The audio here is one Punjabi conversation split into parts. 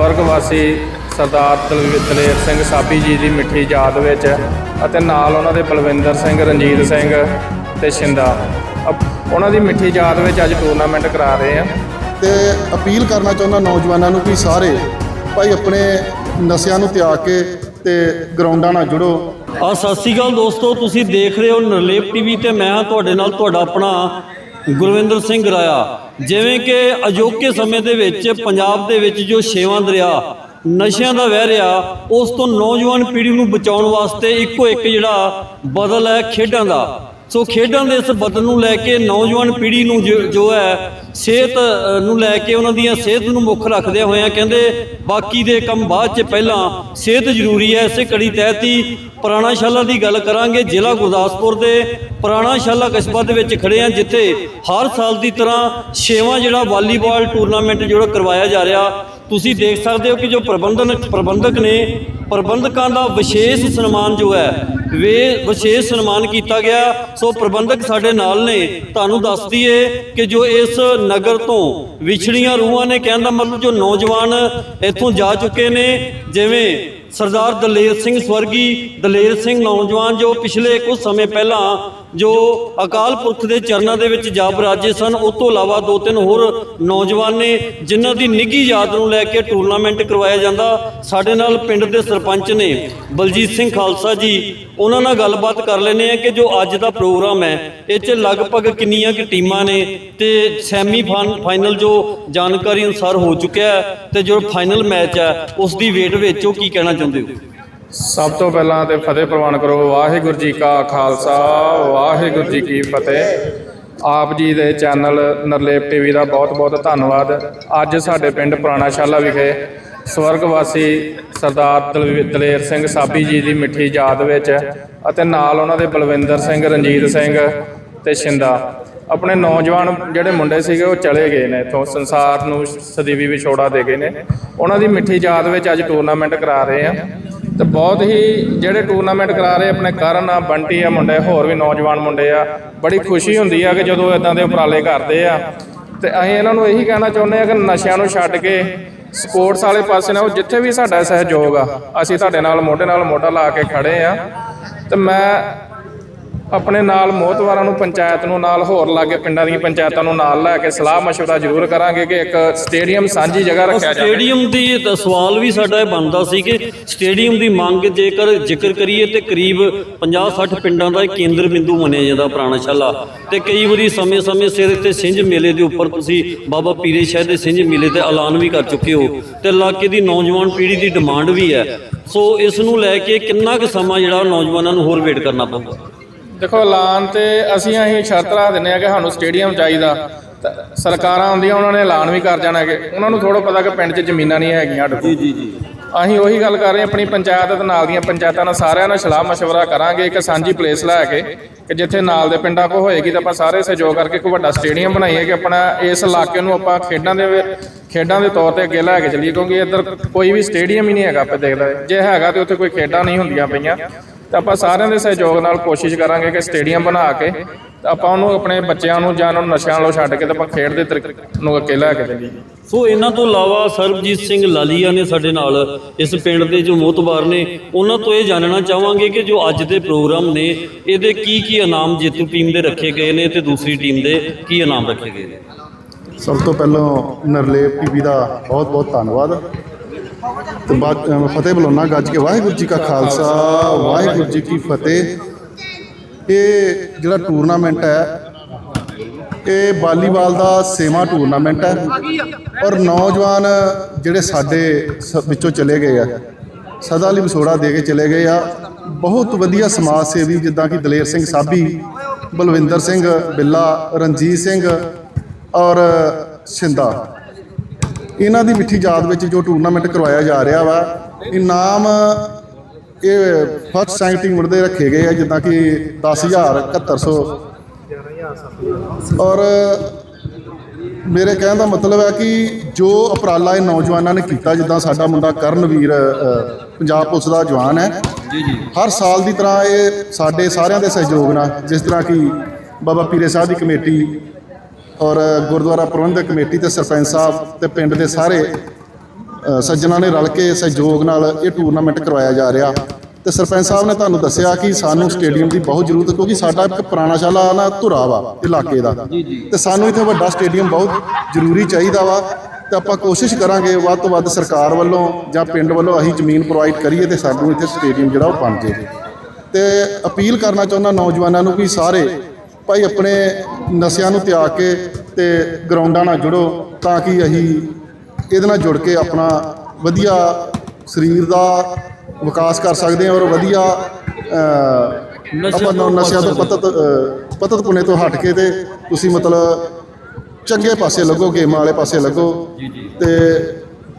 ਸਵਰਗਵਾਸੀ ਸਰਦਾਰ ਦਲਵੀਰ ਦਲੇਰ ਸਿੰਘ ਸਾਬੀ ਜੀ ਦੀ ਮਿੱਠੀ ਯਾਦ ਵਿੱਚ ਅਤੇ ਨਾਲ ਉਹਨਾਂ ਦੇ ਬਲਵਿੰਦਰ ਸਿੰਘ ਰਣਜੀਤ ਸਿੰਘ ਤੇ ਸ਼ਿੰਦਾ। ਅਪ- ਉਹਨਾਂ ਦੀ ਮਿੱਠੀ ਯਾਦ ਵਿੱਚ ਅੱਜ ਟੂਰਨਾਮੈਂਟ ਕਰਾ ਰਹੇ ਆ ਤੇ ਅਪੀਲ ਕਰਨਾ ਚਾਹੁੰਦਾ ਨੌਜਵਾਨਾਂ ਨੂੰ ਕਿ ਸਾਰੇ ਭਾਈ ਆਪਣੇ ਨਸ਼ਿਆਂ ਨੂੰ ਤਿਆਗ ਕੇ ਤੇ ਗਰਾਊਂਡਾਂ ਨਾਲ ਜੁੜੋ। ਆ ਸਤਿ ਸ਼੍ਰੀ ਅਕਾਲ ਦੋਸਤੋ ਤੁਸੀਂ ਦੇਖ ਰਹੇ ਹੋ ਨਰਲੇਪ ਟੀਵੀ ਤੇ ਮੈਂ ਹਾਂ ਤੁਹਾਡੇ ਨਾਲ ਤੁਹਾਡਾ ਆਪਣਾ ਗੁਰਵਿੰਦਰ ਸਿੰਘ ਰਾਇਆ। ਜਿਵੇਂ ਕਿ ਅਜੋਕੇ ਸਮੇਂ ਦੇ ਵਿੱਚ ਪੰਜਾਬ ਦੇ ਵਿੱਚ ਜੋ ਛੇਵਾਂ ਦਰਿਆ, ਨਸ਼ਿਆਂ ਦਾ ਵਹਿ ਰਿਹਾ, ਉਸ ਤੋਂ ਨੌਜਵਾਨ ਪੀੜ੍ਹੀ ਨੂੰ ਬਚਾਉਣ ਵਾਸਤੇ ਇੱਕੋ ਇੱਕ ਜਿਹੜਾ ਬਦਲ ਹੈ ਖੇਡਾਂ ਦਾ। ਸੋ ਖੇਡਾਂ ਦੇ ਇਸ ਬਦਲ ਨੂੰ ਲੈ ਕੇ ਨੌਜਵਾਨ ਪੀੜ੍ਹੀ ਨੂੰ ਜੋ- ਜੋ ਹੈ ਸਿਹਤ ਨੂੰ ਲੈ ਕੇ ਉਹਨਾਂ ਦੀਆਂ ਸਿਹਤ ਨੂੰ ਮੁੱਖ ਰੱਖਦੇ ਹੋਏ ਆ ਕਹਿੰਦੇ ਬਾਕੀ ਦੇ ਕੰਮ ਬਾਅਦ 'ਚ ਪਹਿਲਾਂ ਸਿਹਤ ਜ਼ਰੂਰੀ ਹੈ। ਇਸੇ ਕੜੀ ਤਹਿਤ ਹੀ ਪੁਰਾਣਾ ਸ਼ਾਲਾ ਦੀ ਗੱਲ ਕਰਾਂਗੇ। ਜ਼ਿਲ੍ਹਾ ਗੁਰਦਾਸਪੁਰ ਦੇ ਪੁਰਾਣਾਸ਼ਾਲਾ ਕਸਬਾ ਦੇ ਵਿੱਚ ਖੜੇ ਆ ਜਿੱਥੇ ਹਰ ਸਾਲ ਦੀ ਤਰ੍ਹਾਂ ਛੇਵਾਂ ਜਿਹੜਾ ਵਾਲੀਬਾਲ ਟੂਰਨਾਮੈਂਟ ਜਿਹੜਾ ਕਰਵਾਇਆ ਜਾ ਰਿਹਾ ਤੁਸੀਂ ਦੇਖ ਸਕਦੇ ਹੋ ਕਿ ਜੋ ਪ੍ਰਬੰਧਨ ਪ੍ਰਬੰਧਕ ਨੇ, ਪ੍ਰਬੰਧਕਾਂ ਦਾ ਵਿਸ਼ੇਸ਼ ਸਨਮਾਨ ਜੋ ਹੈ, ਵੇ ਵਿਸ਼ੇਸ਼ ਸਨਮਾਨ ਕੀਤਾ ਗਿਆ। ਸੋ ਪ੍ਰਬੰਧਕ ਸਾਡੇ ਨਾਲ ਨੇ। ਤੁਹਾਨੂੰ ਦੱਸ ਦਈਏ ਕਿ ਜੋ ਇਸ ਨਗਰ ਤੋਂ ਵਿਛੜੀਆਂ ਰੂਹਾਂ ਨੇ, ਕਹਿਣ ਦਾ ਮਤਲਬ ਜੋ ਨੌਜਵਾਨ ਇੱਥੋਂ ਜਾ ਚੁੱਕੇ ਨੇ, ਜਿਵੇਂ ਸਰਦਾਰ ਦਲੇਰ ਸਿੰਘ ਸਵਰਗੀ, ਦਲੇਰ ਸਿੰਘ ਨੌਜਵਾਨ ਜੋ ਪਿਛਲੇ ਕੁਝ ਸਮੇਂ ਪਹਿਲਾਂ ਜੋ ਅਕਾਲ ਪੁਰਖ ਦੇ ਚਰਨਾਂ ਦੇ ਵਿੱਚ ਜਾ ਬਰਾਜੇ ਸਨ, ਉਸ ਤੋਂ ਇਲਾਵਾ ਦੋ ਤਿੰਨ ਹੋਰ ਨੌਜਵਾਨ ਨੇ ਜਿਨ੍ਹਾਂ ਦੀ ਨਿੱਘੀ ਯਾਦ ਨੂੰ ਲੈ ਕੇ ਟੂਰਨਾਮੈਂਟ ਕਰਵਾਇਆ ਜਾਂਦਾ ਸਾਡੇ ਨਾਲ ਪਿੰਡ ਦੇ ਸਰਪੰਚ ਨੇ। ਬਲਜੀਤ ਸਿੰਘ ਖਾਲਸਾ ਜੀ, ਉਹਨਾਂ ਨਾਲ ਗੱਲਬਾਤ ਕਰ ਲੈਨੇ ਆ ਕਿ ਜੋ ਅੱਜ ਦਾ ਪ੍ਰੋਗਰਾਮ ਹੈ, ਇਹ 'ਚ ਲਗਭਗ ਕਿੰਨੀਆਂ ਕਿ ਟੀਮਾਂ ਨੇ ਤੇ ਸੈਮੀ ਫਾਨ- ਫਾਈਨਲ ਜੋ ਜਾਣਕਾਰੀ ਅਨੁਸਾਰ ਹੋ ਚੁੱਕਿਆ ਹੈ ਤੇ ਜੋ ਫਾਈਨਲ ਮੈਚ ਹੈ, ਉਸ ਦੀ ਵੇਟ ਵਿੱਚ ਉਹ ਕੀ ਕਹਿਣਾ ਚਾਹੁੰਦੇ ਹੋ? ਸਭ ਤੋਂ ਪਹਿਲਾਂ ਤੇ ਫਤਿਹ ਪ੍ਰਵਾਨ ਕਰੋ, ਵਾਹਿਗੁਰੂ ਜੀ ਕਾ ਖਾਲਸਾ, ਵਾਹਿਗੁਰੂ ਜੀ ਕੀ ਫਤਿਹ। ਆਪ ਜੀ ਦੇ ਚੈਨਲ ਨਰਲੇਪ ਟੀਵੀ ਦਾ ਬਹੁਤ-ਬਹੁਤ ਧੰਨਵਾਦ। ਅੱਜ ਸਾਡੇ ਪਿੰਡ ਪੁਰਾਣਾਸ਼ਾਲਾ ਵਿਖੇ ਸਵਰਗਵਾਸੀ ਸਰਦਾਰ ਦਲਵੀਰ ਦਲੇਰ ਸਿੰਘ ਸਾਬੀ ਜੀ ਦੀ ਮਿੱਠੀ ਯਾਦ ਵਿੱਚ ਅਤੇ ਨਾਲ ਉਹਨਾਂ ਦੇ ਬਲਵਿੰਦਰ ਸਿੰਘ, ਰਣਜੀਤ ਸਿੰਘ ਤੇ ਸ਼ਿੰਦਾ। ਆਪਣੇ ਨੌਜਵਾਨ ਜਿਹੜੇ ਮੁੰਡੇ ਸੀਗੇ ਉਹ ਚਲੇ ਗਏ ਨੇ ਇਥੋਂ, ਸੰਸਾਰ ਨੂੰ ਸਦੀਵੀ ਵਿਛੋੜਾ ਦੇ ਗਏ ਨੇ। ਉਹਨਾਂ ਦੀ ਮਿੱਠੀ ਯਾਦ ਵਿੱਚ ਅੱਜ ਟੂਰਨਾਮੈਂਟ ਕਰਾ ਰਹੇ ਆ ਤੇ ਬਹੁਤ ਹੀ ਜਿਹੜੇ ਟੂਰਨਾਮੈਂਟ ਕਰਾ ਰਹੇ ਆਪਣੇ ਕਰਨ ਆ, ਬੰਟੀ ਆ ਮੁੰਡੇ, ਹੋਰ ਵੀ ਨੌਜਵਾਨ ਮੁੰਡੇ ਆ, ਬੜੀ ਖੁਸ਼ੀ ਹੁੰਦੀ ਆ ਕਿ ਜਦੋਂ ਇਦਾਂ ਦੇ ਉਪਰਾਲੇ ਕਰਦੇ ਆ। ਤੇ ਅਸੀਂ ਇਹਨਾਂ ਨੂੰ ਇਹੀ ਕਹਿਣਾ ਚਾਹੁੰਦੇ ਆ ਕਿ ਨਸ਼ਿਆਂ ਨੂੰ ਛੱਡ ਕੇ ਸਪੋਰਟਸ ਵਾਲੇ ਪਾਸੇ ਨਾਲ ਜਿੱਥੇ ਵੀ ਸਾਡਾ ਸਹਿਯੋਗ ਆ, ਅਸੀਂ ਤੁਹਾਡੇ ਨਾਲ ਮੋਢੇ ਨਾਲ ਮੋਢਾ ਲਾ ਕੇ ਖੜੇ ਆ। ਤੇ ਮੈਂ ਆਪਣੇ ਨਾਲ ਮੋਹਤਵਾਰਾਂ ਨੂੰ ਪੰਚਾਇਤ ਨੂੰ ਨਾਲ ਹੋਰ ਲਾਗੇ ਪਿੰਡਾਂ ਦੀਆਂ ਪੰਚਾਇਤਾਂ ਨੂੰ ਨਾਲ ਲੈ ਕੇ ਸਲਾਹ مشورہ ਜ਼ਰੂਰ ਕਰਾਂਗੇ ਕਿ ਇੱਕ ਸਟੇਡੀਅਮ ਸਾਂਝੀ ਜਗ੍ਹਾ ਰੱਖਿਆ ਜਾਵੇ ਸਟੇਡੀਅਮ ਦੀ ਤਾਂ ਸਵਾਲ ਵੀ ਸਾਡਾ ਇਹ ਬਣਦਾ ਸੀ ਕਿ ਸਟੇਡੀਅਮ ਦੀ ਮੰਗ ਜੇਕਰ ਜ਼ਿਕਰ ਕਰੀਏ ਤੇ ਕਰੀਬ 50-60 ਪਿੰਡਾਂ ਦਾ ਇਹ ਕੇਂਦਰ ਬਿੰਦੂ ਮੰਨਿਆ ਜਾਂਦਾ ਪੁਰਾਣਾ ਸ਼ਾਲਾ ਤੇ ਕਈ ਵਾਰੀ ਸਮੇਂ-ਸਮੇਂ ਸਿਰ ਇੱਥੇ ਸਿੰਝ ਮੇਲੇ ਦੇ ਉੱਪਰ ਤੁਸੀਂ ਬਾਬਾ ਪੀਰੇ ਸ਼ਾਹ ਦੇ ਸਿੰਝ ਮੇਲੇ ਤੇ ਐਲਾਨ ਵੀ ਕਰ ਚੁੱਕੇ ਹੋ ਤੇ ਇਲਾਕੇ ਦੀ ਨੌਜਵਾਨ ਪੀੜ੍ਹੀ ਦੀ ਡਿਮਾਂਡ ਵੀ ਹੈ ਸੋ ਇਸ ਨੂੰ ਲੈ ਕੇ ਕਿੰਨਾ ਕੁ ਸਮਾਂ ਜਿਹੜਾ ਨੌਜਵਾਨਾਂ ਨੂੰ ਹੋਰ ਵੇਟ ਕਰਨਾ ਪਊਗਾ ਦੇਖੋ ਐਲਾਨ ਤੇ ਅਸੀਂ ਅਸੀਂ ਸ਼ਰਤ ਲਾ ਦਿੰਨੇ ਆ ਕਿ ਸਾਨੂੰ ਸਟੇਡੀਅਮ ਚਾਹੀਦਾ। ਸਰਕਾਰਾਂ ਆਉਂਦੀਆਂ ਉਹਨਾਂ ਨੇ ਐਲਾਨ ਵੀ ਕਰ ਜਾਣਾ ਕਿ ਉਹਨਾਂ ਨੂੰ ਥੋੜਾ ਪਤਾ ਕਿ ਪਿੰਡ 'ਚ ਜ਼ਮੀਨਾਂ ਨਹੀਂ ਹੈਗੀਆਂ ਸਾਡੇ ਜੀ ਜੀ ਜੀ। ਅਸੀਂ ਉਹੀ ਗੱਲ ਕਰ ਰਹੇ ਆਪਣੀ ਪੰਚਾਇਤ ਤੇ ਨਾਲ ਦੀਆਂ ਪੰਚਾਇਤਾਂ ਨਾਲ ਸਾਰਿਆਂ ਨਾਲ ਸਲਾਹ مشਵਰਾ ਕਰਾਂਗੇ ਇੱਕ ਸਾਂਝੀ ਪਲੇਸ ਲੈ ਕੇ ਕਿ ਜਿੱਥੇ ਨਾਲ ਦੇ ਪਿੰਡਾਂ ਕੋ ਹੋਏਗੀ ਤਾਂ ਆਪਾਂ ਸਾਰੇ ਸਹਿਯੋਗ ਕਰਕੇ ਇੱਕ ਵੱਡਾ ਸਟੇਡੀਅਮ ਬਣਾਈਏ ਕਿ ਆਪਣਾ ਇਸ ਇਲਾਕੇ ਨੂੰ ਆਪਾਂ ਖੇਡਾਂ ਦੇ ਖੇਡਾਂ ਦੇ ਤੌਰ ਤੇ ਅੱਗੇ ਲੈ ਕੇ ਚੱਲੀਏ ਕਿਉਂਕਿ ਇੱਧਰ ਕੋਈ ਵੀ ਸਟੇਡੀਅਮ ਹੀ ਨਹੀਂ ਹੈਗਾ ਆਪਾਂ ਦੇਖਦਾ ਜੇ ਹੈਗਾ ਤੇ ਉੱਥੇ ਕੋਈ ਖੇਡਾਂ ਨਹੀਂ ਹੁੰਦੀਆਂ ਪਈਆਂ। ਤਾਂ ਆਪਾਂ ਸਾਰਿਆਂ ਦੇ ਸਹਿਯੋਗ ਨਾਲ ਕੋਸ਼ਿਸ਼ ਕਰਾਂਗੇ ਕਿ ਸਟੇਡੀਅਮ ਬਣਾ ਕੇ ਤਾਂ ਆਪਾਂ ਉਹਨੂੰ ਆਪਣੇ ਬੱਚਿਆਂ ਨੂੰ ਜਾਂ ਉਹਨਾਂ ਨੂੰ ਨਸ਼ਿਆਂ ਨਾਲੋਂ ਛੱਡ ਕੇ ਤਾਂ ਆਪਾਂ ਖੇਡ ਦੇ ਤਰੀਕੇ ਨੂੰ ਅੱਗੇ ਲੈ ਕੇ ਚੱਲੀਏ ਸੋ ਇਹਨਾਂ ਤੋਂ ਇਲਾਵਾ ਸਰਬਜੀਤ ਸਿੰਘ ਲਾਲੀਆ ਨੇ ਸਾਡੇ ਨਾਲ ਇਸ ਪਿੰਡ ਦੇ ਜੋ ਮੋਤਬਾਰ ਨੇ ਉਹਨਾਂ ਤੋਂ ਇਹ ਜਾਣਨਾ ਚਾਹਾਂਗੇ ਕਿ ਜੋ ਅੱਜ ਦੇ ਪ੍ਰੋਗਰਾਮ ਨੇ ਇਹਦੇ ਕੀ ਕੀ ਇਨਾਮ ਜੇਤੂ ਟੀਮ ਦੇ ਰੱਖੇ ਗਏ ਨੇ ਤੇ ਦੂਸਰੀ ਟੀਮ ਦੇ ਕੀ ਇਨਾਮ ਰੱਖੇ ਗਏ ਨੇ? ਸਭ ਤੋਂ ਪਹਿਲਾਂ ਨਰਲੇਪ ਟੀਵੀ ਦਾ ਬਹੁਤ ਬਹੁਤ ਧੰਨਵਾਦ। ਤੇ ਬਾਅਦ ਫਤਿਹ ਬੁਲਾਉਣਾ ਗੱਜ ਕੇ, ਵਾਹਿਗੁਰੂ ਜੀ ਕਾ ਖਾਲਸਾ, ਵਾਹਿਗੁਰੂ ਜੀ ਕੀ ਫਤਿਹ। ਇਹ ਜਿਹੜਾ ਟੂਰਨਾਮੈਂਟ ਹੈ, ਇਹ ਵਾਲੀਬਾਲ ਦਾ ਸੇਵਾ ਟੂਰਨਾਮੈਂਟ ਹੈ। ਔਰ ਨੌਜਵਾਨ ਜਿਹੜੇ ਸਾਡੇ ਸ- ਵਿੱਚੋਂ ਚਲੇ ਗਏ ਆ, ਸਦਾ ਲਈ ਵਿਛੋੜਾ ਦੇ ਕੇ ਚਲੇ ਗਏ ਆ। ਬਹੁਤ ਵਧੀਆ ਸਮਾਜ ਸੇਵੀ, ਜਿੱਦਾਂ ਕਿ ਦਲੇਰ ਸਿੰਘ ਸਾਬੀ, ਬਲਵਿੰਦਰ ਸਿੰਘ ਬਿੱਲਾ, ਰਣਜੀਤ ਸਿੰਘ ਔਰ ਸਿੰਦਾ। ਇਹਨਾਂ ਦੀ ਮਿੱਠੀ ਯਾਦ ਵਿੱਚ ਜੋ ਟੂਰਨਾਮੈਂਟ ਕਰਵਾਇਆ ਜਾ ਰਿਹਾ ਵਾ ਇਨਾਮ ਇਹ ਫਸਟ ਸੈਕਿੰਡ ਟੀਮ ਦੇ ਰੱਖੇ ਗਏ ਆ ਜਿੱਦਾਂ ਕਿ 10000 7100 ਔਰ ਮੇਰੇ ਕਹਿਣ ਦਾ ਮਤਲਬ ਹੈ ਕਿ ਜੋ ਉਪਰਾਲਾ ਇਹ ਨੌਜਵਾਨਾਂ ਨੇ ਕੀਤਾ ਜਿੱਦਾਂ ਸਾਡਾ ਮੁੰਡਾ ਕਰਨਵੀਰ ਪੰਜਾਬ ਪੁਲਿਸ ਦਾ ਜਵਾਨ ਹੈ ਜੀ ਜੀ। ਹਰ ਸਾਲ ਦੀ ਤਰ੍ਹਾਂ ਇਹ ਸਾਡੇ ਸਾਰਿਆਂ ਦੇ ਸਹਿਯੋਗ ਨਾਲ ਜਿਸ ਤਰ੍ਹਾਂ ਕਿ ਬਾਬਾ ਪੀਰੇ ਸਾਹਿਬ ਦੀ ਕਮੇਟੀ ਔਰ ਗੁਰਦੁਆਰਾ ਪ੍ਰਬੰਧਕ ਕਮੇਟੀ ਤੇ ਸਰਪੰਚ ਸਾਹਿਬ ਤੇ ਪਿੰਡ ਦੇ ਸਾਰੇ ਸੱਜਣਾਂ ਨੇ ਰਲ ਕੇ ਸਹਿਯੋਗ ਨਾਲ ਇਹ ਟੂਰਨਾਮੈਂਟ ਕਰਵਾਇਆ ਜਾ ਰਿਹਾ। ਤੇ ਸਰਪੰਚ ਸਾਹਿਬ ਨੇ ਤੁਹਾਨੂੰ ਦੱਸਿਆ ਕਿ ਸਾਨੂੰ ਸਟੇਡੀਅਮ ਦੀ ਬਹੁਤ ਜ਼ਰੂਰਤ ਹੈ ਕਿਉਂਕਿ ਸਾਡਾ ਇੱਕ ਪੁਰਾਣਾ ਸ਼ਾਲਾ ਨਾ ਧੁਰਾ ਵਾ ਇਲਾਕੇ ਦਾ। ਤੇ ਸਾਨੂੰ ਇੱਥੇ ਵੱਡਾ ਸਟੇਡੀਅਮ ਬਹੁਤ ਜ਼ਰੂਰੀ ਚਾਹੀਦਾ ਵਾ। ਤੇ ਆਪਾਂ ਕੋਸ਼ਿਸ਼ ਕਰਾਂਗੇ ਵੱਧ ਤੋਂ ਵੱਧ ਸਰਕਾਰ ਵੱਲੋਂ ਜਾਂ ਪਿੰਡ ਵੱਲੋਂ ਅਸੀਂ ਜ਼ਮੀਨ ਪ੍ਰੋਵਾਈਡ ਕਰੀਏ ਤੇ ਸਾਨੂੰ ਇੱਥੇ ਸਟੇਡੀਅਮ ਜਿਹੜਾ ਉਹ ਬਣ ਜੇ ਤੇ ਅਪੀਲ ਕਰਨਾ ਚਾਹੁੰਦਾ ਨੌਜਵਾਨਾਂ ਨੂੰ ਵੀ ਸਾਰੇ ਭਾਈ ਆਪਣੇ ਨਸ਼ਿਆਂ ਨੂੰ ਤਿਆਗ ਕੇ ਤੇ ਗਰਾਊਂਡਾਂ ਨਾਲ ਜੁੜੋ ਤਾਂ ਕਿ ਅਸੀਂ ਇਹਦੇ ਨਾਲ ਜੁੜ ਕੇ ਆਪਣਾ ਵਧੀਆ ਸਰੀਰ ਦਾ ਵਿਕਾਸ ਕਰ ਸਕਦੇ ਹਾਂ ਔਰ ਵਧੀਆ ਆਪਾਂ ਨਸ਼ਿਆਂ ਤੋਂ ਪਤਤ ਪਤਤ ਪੁਣੇ ਤੋਂ ਹਟ ਕੇ ਤੇ ਤੁਸੀਂ ਮਤਲਬ ਚੰਗੇ ਪਾਸੇ ਲੱਗੋ ਗੇਮਾਂ ਵਾਲੇ ਪਾਸੇ ਲੱਗੋ ਤੇ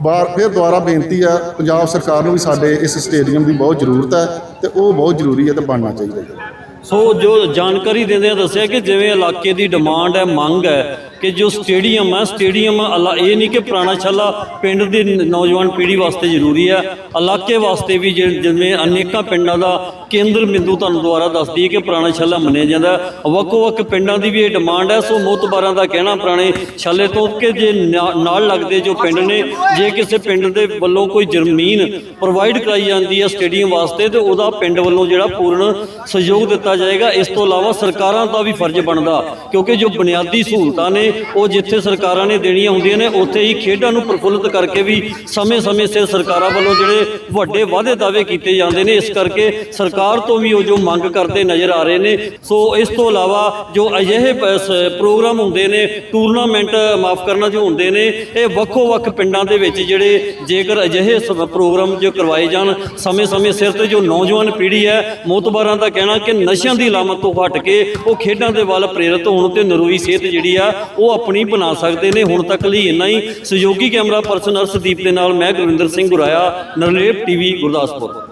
ਬਾਰ ਫਿਰ ਦੁਬਾਰਾ ਬੇਨਤੀ ਆ ਪੰਜਾਬ ਸਰਕਾਰ ਨੂੰ ਵੀ ਸਾਡੇ ਇਸ ਸਟੇਡੀਅਮ ਦੀ ਬਹੁਤ ਜ਼ਰੂਰਤ ਹੈ ਤੇ ਉਹ ਬਹੁਤ ਜ਼ਰੂਰੀ ਹੈ ਤੇ ਬਣਨਾ ਚਾਹੀਦਾ ਹੈ। ਸੋ ਜੋ ਜਾਣਕਾਰੀ ਦਿੰਦਿਆਂ ਦੱਸਿਆ ਕਿ ਜਿਵੇਂ ਇਲਾਕੇ ਦੀ ਡਿਮਾਂਡ ਹੈ ਮੰਗ ਹੈ ਕਿ ਜੋ ਸਟੇਡੀਅਮ ਹੈ ਸਟੇਡੀਅਮ ਇਲਾ- ਇਹ ਨਹੀਂ ਕਿ ਪੁਰਾਣਾ ਛੱਲਾ ਪਿੰਡ ਦੀ ਨੌਜਵਾਨ ਪੀੜ੍ਹੀ ਵਾਸਤੇ ਜ਼ਰੂਰੀ ਹੈ ਇਲਾਕੇ ਵਾਸਤੇ ਵੀ ਜਿਵੇਂ ਅਨੇਕਾਂ ਪਿੰਡਾਂ ਦਾ ਕੇਂਦਰ ਬਿੰਦੂ ਤੁਹਾਨੂੰ ਦੁਆਰਾ ਦੱਸਦੀ ਹੈ ਕਿ ਪੁਰਾਣਾ ਛੱਲਾ ਮੰਨਿਆ ਜਾਂਦਾ ਹੈ। ਵੱਖੋ-ਵੱਖ ਪਿੰਡਾਂ ਦੀ ਵੀ ਇਹ ਡਿਮਾਂਡ ਹੈ ਸੋ ਮੋਤਬਾਰਾਂ ਦਾ ਕਹਿਣਾ ਪੁਰਾਣੇ ਛੱਲੇ ਤੋਂ ਕਿ ਜੇ ਨਾ- ਨਾਲ ਲੱਗਦੇ ਜੋ ਪਿੰਡ ਨੇ, ਜੇ ਕਿਸੇ ਪਿੰਡ ਦੇ ਵੱਲੋਂ ਕੋਈ ਜ਼ਮੀਨ ਪ੍ਰੋਵਾਈਡ ਕਰਾਈ ਜਾਂਦੀ ਹੈ ਸਟੇਡੀਅਮ ਵਾਸਤੇ, ਤੇ ਉਹਦਾ ਪਿੰਡ ਵੱਲੋਂ ਜਿਹੜਾ ਪੂਰਨ ਸਹਿਯੋਗ ਦਿੱਤਾ ਜਾਏਗਾ ਇਸ ਤੋਂ ਇਲਾਵਾ ਸਰਕਾਰਾਂ ਦਾ ਵੀ ਫਰਜ਼ ਬਣਦਾ, ਕਿਉਂਕਿ ਜੋ ਬੁਨਿਆਦੀ ਸਹੂਲਤਾਂ ਨੇ ਉਹ ਜਿੱਥੇ ਸਰਕਾਰਾਂ ਨੇ ਦੇਣੀਆਂ ਹੁੰਦੀਆਂ ਨੇ, ਉੱਥੇ ਹੀ ਖੇਡਾਂ ਨੂੰ ਪ੍ਰਫੁੱਲਤ ਕਰਕੇ ਵੀ ਸਮੇਂ-ਸਮੇਂ ਸਿਰ ਸਰਕਾਰਾਂ ਵੱਲੋਂ ਜਿਹੜੇ ਵੱਡੇ ਵਾਅਦੇ ਦਾਅਵੇ ਕੀਤੇ ਜਾਂਦੇ ਨੇ, ਇਸ ਕਰਕੇ ਸਰਕਾਰ ਤੋਂ ਵੀ ਉਹ ਜੋ ਮੰਗ ਕਰਦੇ ਨਜ਼ਰ ਆ ਰਹੇ ਨੇ। ਸੋ ਇਸ ਤੋਂ ਇਲਾਵਾ ਜੋ ਅਜਿਹੇ ਪ੍ਰੋਗਰਾਮ ਹੁੰਦੇ ਨੇ, ਟੂਰਨਾਮੈਂਟ ਮਾਫ ਕਰਨਾ ਜੋ ਹੁੰਦੇ ਨੇ, ਇਹ ਵੱਖੋ-ਵੱਖ ਪਿੰਡਾਂ ਦੇ ਵਿੱਚ ਜਿਹੜੇ ਜੇਕਰ ਅਜਿਹੇ ਪ੍ਰੋਗਰਾਮ ਜੋ ਕਰਵਾਏ ਜਾਣ, ਸਮੇਂ-ਸਮੇਂ ਸਿਰ ਤੇ ਜੋ ਨੌਜਵਾਨ ਪੀੜ੍ਹੀ ਹੈ, ਮੋਤਬਾਰਾਂ ਦਾ ਕਹਿਣਾ ਕਿ ਨਸ਼ਿਆਂ ਦੀ ਲਾਮਤ ਤੋਂ ਹਟ ਕੇ ਉਹ ਖੇਡਾਂ ਦੇ ਵੱਲ ਪ੍ਰੇਰਿਤ ਹੋਣ ਤੇ ਨਰੋਈ ਸਿਹਤ ਜਿਹੜੀ ਆ ਉਹ ਆਪਣੀ ਬਣਾ ਸਕਦੇ ਨੇ। ਹੁਣ ਤੱਕ ਲਈ ਇੰਨਾ ਹੀ। ਸਹਿਯੋਗੀ ਕੈਮਰਾ ਪਰਸਨ ਅਰਸ਼ਦੀਪ ਦੇ ਨਾਲ ਮੈਂ ਗੁਰਵਿੰਦਰ ਸਿੰਘ ਗੁਰਾਇਆ ਨਰਲੇਪ ਟੀਵੀ ਗੁਰਦਾਸਪੁਰ।